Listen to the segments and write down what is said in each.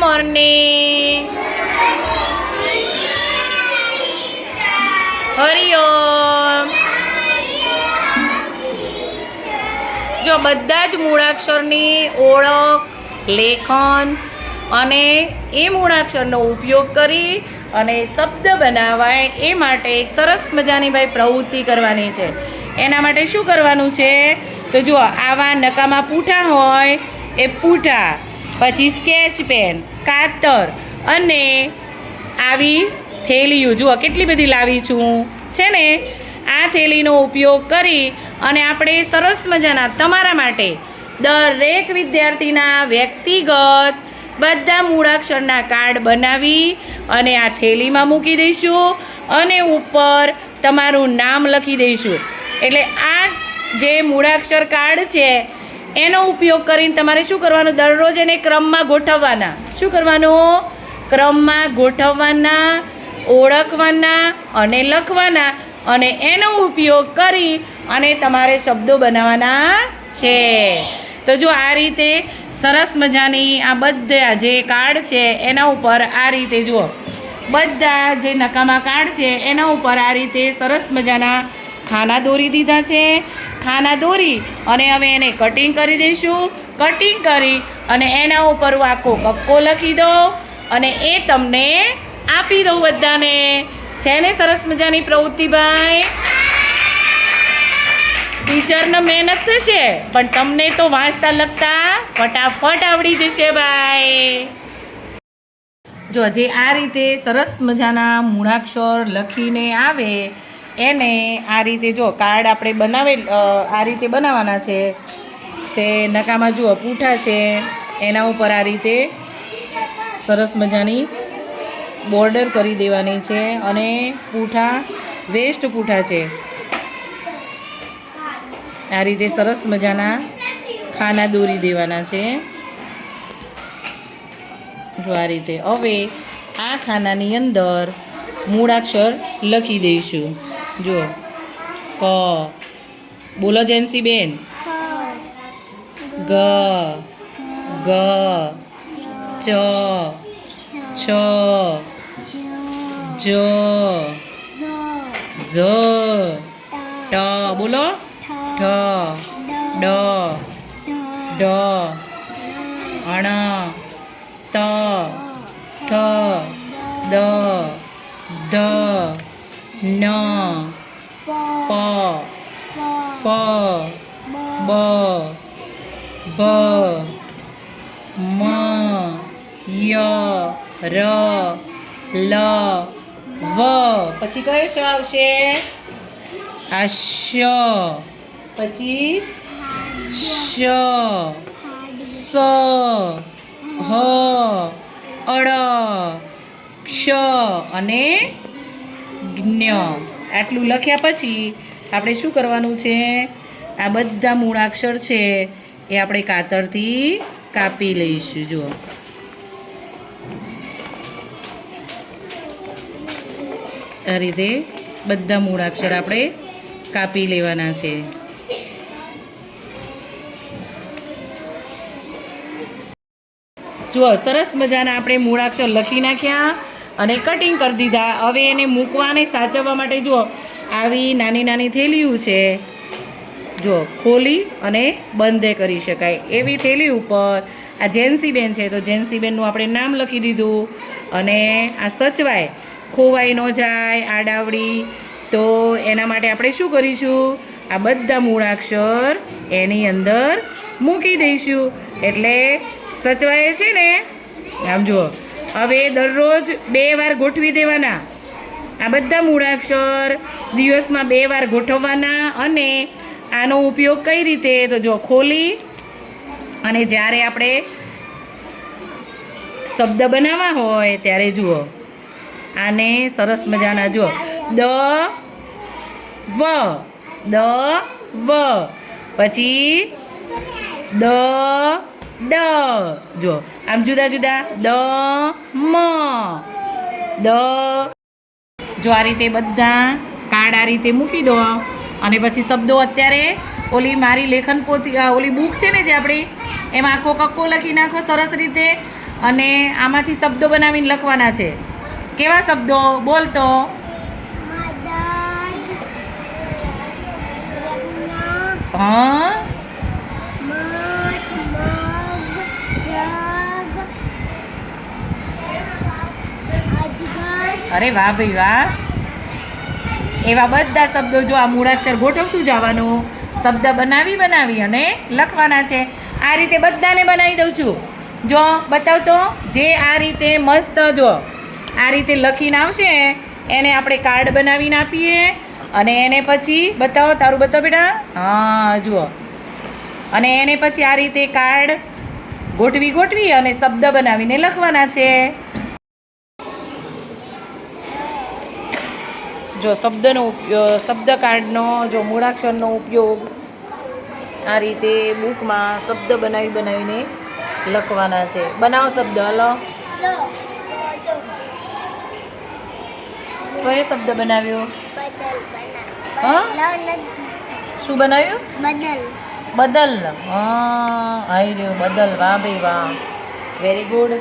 Morning Hariom જો બધા જ મૂળાક્ષરની ઓળખ, લેખન અને એ મૂળાક્ષરનો ઉપયોગ કરી અને શબ્દ બનાવાય એ માટે એક સરસ મજાની ભાઈ પ્રવૃત્તિ કરવાની છે. એના માટે શું કરવાનું છે? તો જુઓ, આવા નકામા પૂઠા હોય એ પૂઠા પછી સ્કેચ પેન, કાતર અને આવી થેલીઓ. જુઓ, કેટલી બધી લાવી છું. છે ને? આ થેલીનો ઉપયોગ કરી અને આપણે સરસ મજાના તમારા માટે દરેક વિદ્યાર્થીના વ્યક્તિગત બધા મૂળાક્ષરના કાર્ડ બનાવી અને આ થેલીમાં મૂકી દઈશું અને ઉપર તમારું નામ લખી દઈશું. એટલે આ જે મૂળાક્ષર કાર્ડ છે એનો ઉપયોગ કરીને તમારે શું કરવાનું? દરરોજ એને ક્રમમાં ગોઠવવાના. શું કરવાનું? ક્રમમાં ગોઠવવાના, ઓળખવાના અને લખવાના અને એનો ઉપયોગ કરી અને તમારે શબ્દો બનાવવાના છે. તો જો આ રીતે સરસ મજાની આ બધા જે કાર્ડ છે એના ઉપર આ રીતે જુઓ. બધા જે નકામા કાર્ડ છે એના ઉપર આ રીતે સરસ મજાના ખાના દોરી દીધા છે. ખાના દોરી અને હવે એને કટિંગ કરી દઈશું. કટિંગ કરી અને એના ઉપર હું આખો કક્કો લખી દો અને એ તમને આપી દઉં બધાને. છે ને સરસ મજાની પ્રવૃત્તિ ભાઈ? ટીચરને મહેનત થશે, પણ તમને તો વાંચતા લખતા ફટાફટ આવડી જશે ભાઈ. જો જે આ રીતે સરસ મજાના મૂળાક્ષર લખીને આવે એને આ રીતે જો કાર્ડ આપણે બનાવે આ રીતે બનાવવાના છે, તે નકામાં જુઓ, પૂઠા છે, એના ઉપર આ રીતે સરસ મજાની બોર્ડર કરી દેવાની છે અને પૂઠા, વેસ્ટ પૂઠા છે. આ રીતે સરસ મજાના ખાના દોરી દેવાના છે. જો આ રીતે, હવે આ ખાનાની અંદર મૂળાક્ષર લખી દઈશું. જો ક. બોલો જયંતી બેન. ગ. ગ. ચ. છ. જ. ઝ. ટ. બોલો. ઠ ડ. ઢ. અણ. ત. થ. દ. ધ. ન પ ફ બ ભ મ ય ર લ વ. પછી કયો શ આવશે? આ શ પછી શ સ હ અળ ક્ષ અને જ્ઞ આટલું લખ્યા પછી આપણે શું કરવાનું છે? આ બધા મૂળાક્ષર છે એ આપણે કાતરથી કાપી લઈશું, જુઓ. આ રીતે બધા મૂળાક્ષર આપણે કાપી લેવાના છે. જુઓ, સરસ મજાના આપણે મૂળાક્ષર લખી નાખ્યા. અને કટિંગ કરી દીધા. હવે એને મૂકવાને સાચવવા માટે જુઓ, આવી નાની નાની થેલીઓ છે. જો ખોલી અને બંધ કરી શકાય. એવી થેલી ઉપર આ જેન્સીબેન છે, તો જેન્સીબેનનું આપણે નામ લખી દીધું અને આ સચવાય. ખોવાઈ ન જાય, આડાવડી. તો એના માટે આપણે શું કરીશું? આ બધા મૂળાક્ષર એની અંદર મૂકી દઈશું. એટલે સચવાય છે ને? આમ જુઓ. હવે દરરોજ બે વાર ગોઠવી દેવાના. આ બધા મૂળાક્ષર દિવસમાં બે વાર ગોઠવવાના અને આનો ઉપયોગ કઈ રીતે તો જો ખોલી અને જ્યારે આપણે શબ્દ બનાવવા હોય ત્યારે જુઓ. આને સરસ મજાના જુઓ. દ, વ દ, વ. પછી દ ડ જો આમ જુદા જુદા. દ મ. દ. જો આ રીતે બધા કાર્ડ આ રીતે મૂકી દો. અને પછી શબ્દો અત્યારે ઓલી મારી લેખન પોથી ઓલી બુક છે ને જે આપણી એમાં આખો કક્કો લખી નાખો સરસ રીતે. અને આમાંથી શબ્દો બનાવીને લખવાના છે. કેવા શબ્દો? બોલતો હા? અરે વાહ ભાઈ વાહ. એવા બધા શબ્દો જો આ મૂળાક્ષર ગોઠવતું જવાનું. શબ્દ બનાવી બનાવી અને લખવાના છે. આ રીતે બધાને બનાવી દઉં છું. જો બતાવતો જે આ રીતે મસ્ત જો આ રીતે લખીને આવશે, એને આપણે કાર્ડ બનાવીને આપીએ અને એને પછી બતાવો, તારું બતાવો બેટા. હા, જુઓ. અને એને પછી આ રીતે કાર્ડ ગોઠવી ગોઠવી અને શબ્દ બનાવીને લખવાના છે. જો શબ્દનો ઉપયોગ શબ્દ કાર્ડનો જો મૂળાક્ષરનો ઉપયોગ આ રીતે બુકમાં શબ્દ બનાવી બનાવીને લખવાના છે. બનાવો શબ્દ હલો. કયો શબ્દ બનાવ્યો? શું બનાવ્યું? બદલ. બદલ. હા આવી રહ્યું બદલ. વાહ ભાઈ વાહ. વેરી ગુડ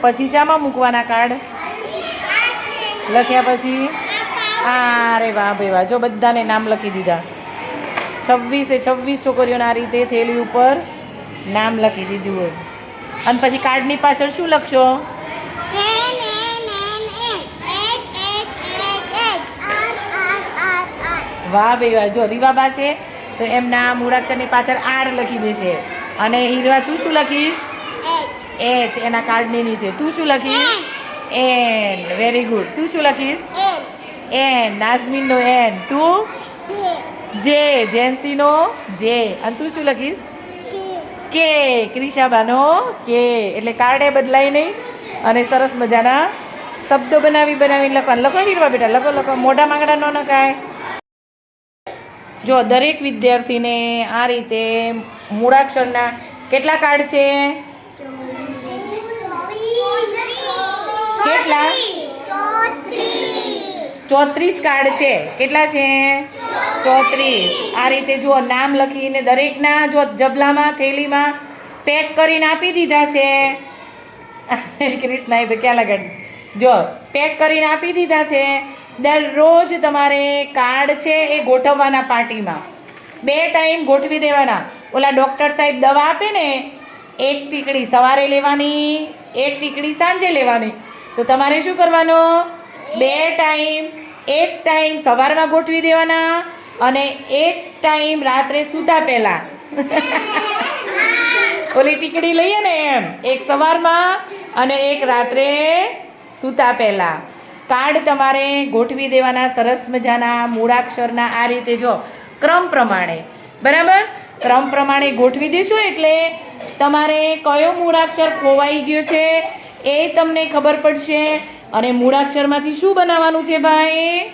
પછી શામાં મૂકવાના કાર્ડ લખ્યા પછી? અરે વાહ ભાઈ વાહ. જો બધાને નામ લખી દીધા. છવ્વીસે છવ્વીસ છોકરીઓના આ રીતે થેલી ઉપર નામ લખી દીધું હોય. અને પછી કાર્ડની પાછળ શું લખશો? વાહ ભાઈ વાહ. જો રીવાબા છે, તો એમના મૂળાક્ષરની પાછળ આર લખી દેશે. અને હીરવા, તું શું લખીશ? એચ એના કાર્ડની નીચે. તું શું લખીશ? એન વેરી ગુડ તું શું લખીશ? એન નાઝમીનનો એન તું? જે જેન્સીનો જે અને તું શું લખીશ? કે ક્રિશાબાનો કે એટલે કાર્ડે બદલાય નહીં અને સરસ મજાના શબ્દો બનાવી બનાવીને લખવાનું. લખો હીરવા બેટા લખો લખો. મોઢા માંગડા ન નખાય. જો દરેક વિદ્યાર્થીને આ રીતે મૂળાક્ષરના કેટલા કાર્ડ છે? કેટલા? ચોત્રીસ કાર્ડ છે. કેટલા છે? ચોત્રીસ. આ રીતે જુઓ, નામ લખીને દરેકના જો જબલામાં, થેલીમાં પેક કરીને આપી દીધા છે. કૃષ્ણાએ તો ક્યાં લગાડ? જો પેક કરીને આપી દીધા છે. દરરોજ તમારે કાર્ડ છે એ ગોઠવવાના પાર્ટીમાં. બે ટાઈમ ગોઠવી દેવાના. ઓલા ડૉક્ટર સાહેબ દવા આપે ને, એક ટીકડી સવારે લેવાની, એક ટીકડી સાંજે લેવાની. તો તમારે શું કરવાનું? બે ટાઈમ એક ટાઈમ સવારમાં ગોઠવી દેવાના અને એક ટાઈમ રાત્રે સૂતા પહેલાં. ઓલી ટીકડી લઈએ ને એમ. એક સવારમાં અને એક રાત્રે સૂતા પહેલાં. કાર્ડ તમારે ગોઠવી દેવાના સરસ મજાના મૂળાક્ષરના આ રીતે જો ક્રમ પ્રમાણે. બરાબર? ક્રમ પ્રમાણે ગોઠવી દેશો એટલે તમારે કયો મૂળાક્ષર ખોવાઈ ગયો છે? એ તમને ખબર પડશે. અને મૂળાક્ષરમાંથી શું બનાવવાનું છે ભાઈ?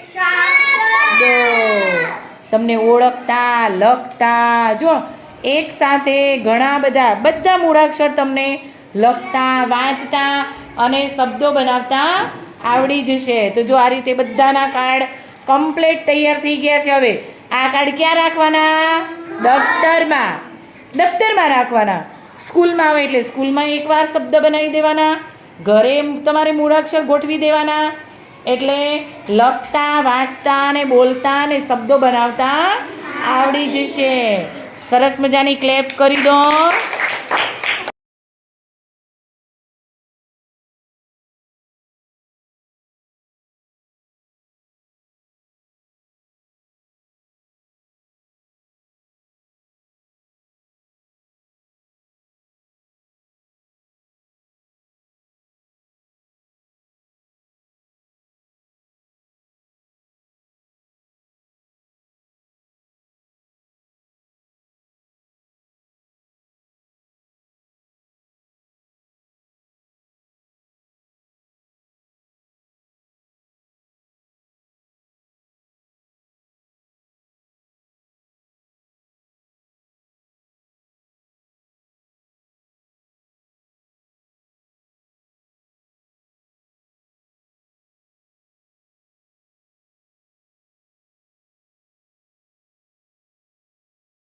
તમને ઓળખતા લખતા જો એક સાથે ઘણા બધા બધા મૂળાક્ષર તમને લખતા વાંચતા અને શબ્દો બનાવતા આવડી જશે. તો જો આ રીતે બધાના કાર્ડ કમ્પ્લીટ તૈયાર થઈ ગયા છે હવે. આ કાર્ડ ક્યાં રાખવાના? દફતરમાં. દફતરમાં રાખવાના. સ્કૂલમાં આવે એટલે સ્કૂલમાં એકવાર શબ્દ બનાવી દેવાના. ઘરે તમારે મૂળાક્ષર ગોઠવી દેવાના. એટલે લખતા, વાંચતા અને બોલતા અને શબ્દો બનાવતા આવડી જશે. સરસ મજાની ક્લેપ કરી દો.